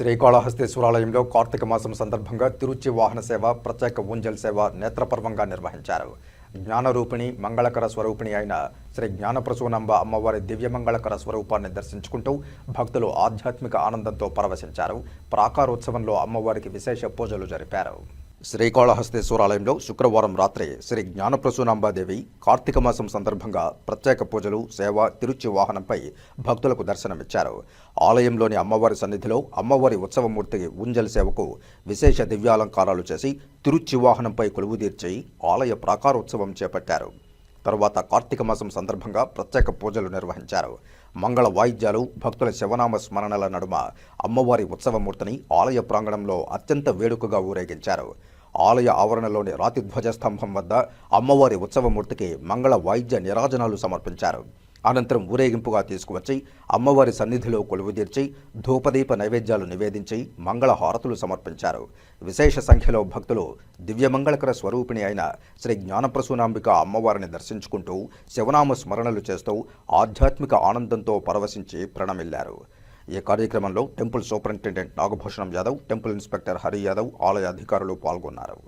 శ్రీకాళహస్తీశ్వరాలయంలో కార్తీక మాసం సందర్భంగా తిరుచి వాహన సేవ ప్రత్యేక ఊంజల్ సేవ నేత్రపర్వంగా నిర్వహించారు. జ్ఞానరూపిణి మంగళకర స్వరూపిణి అయిన శ్రీ జ్ఞానప్రసూనంబ అమ్మవారి దివ్యమంగళకర స్వరూపాన్ని దర్శించుకుంటూ భక్తులు ఆధ్యాత్మిక ఆనందంతో పరవశించారు. ప్రాకారోత్సవంలో అమ్మవారికి విశేష పూజలు జరిపారు. శ్రీకాళహస్తేశ్వరాలయంలో శుక్రవారం రాత్రి శ్రీ జ్ఞానప్రసూనాంబాదేవి కార్తీక మాసం సందర్భంగా ప్రత్యేక పూజలు సేవ తిరుచి వాహనంపై భక్తులకు దర్శనమిచ్చారు. ఆలయంలోని అమ్మవారి సన్నిధిలో అమ్మవారి ఉత్సవమూర్తి ఉంజల్ సేవకు విశేష దివ్యాలంకారాలు చేసి తిరుచి వాహనంపై కొలువుదీర్చి ఆలయ ప్రాకారోత్సవం చేపట్టారు. తరువాత కార్తీక మాసం సందర్భంగా ప్రత్యేక పూజలు నిర్వహించారు. మంగళ వాయిద్యాలు భక్తుల శివనామ స్మరణల నడుమ అమ్మవారి ఉత్సవమూర్తిని ఆలయ ప్రాంగణంలో అత్యంత వేడుకగా ఊరేగించారు. ఆలయ ఆవరణలోని రాతి ధ్వజస్తంభం వద్ద అమ్మవారి ఉత్సవమూర్తికి మంగళ వాయిద్య నిరాజనాలు సమర్పించారు. అనంతరం ఊరేగింపుగా తీసుకువచ్చి అమ్మవారి సన్నిధిలో కొలువుదీర్చి ధూపదీప నైవేద్యాలు నివేదించి మంగళ హారతులు సమర్పించారు. విశేష సంఖ్యలో భక్తులు దివ్యమంగళకర స్వరూపిణి అయిన శ్రీ జ్ఞానప్రసూనాంబిక అమ్మవారిని దర్శించుకుంటూ శివనామ స్మరణలు చేస్తూ ఆధ్యాత్మిక ఆనందంతో పరవశించి ప్రణమిల్లారు. ఈ కార్యక్రమంలో temple superintendent Nagabhushanam Yadav temple inspector Hari Yadav ఆలయ అధికారులు పాల్గొన్నారు.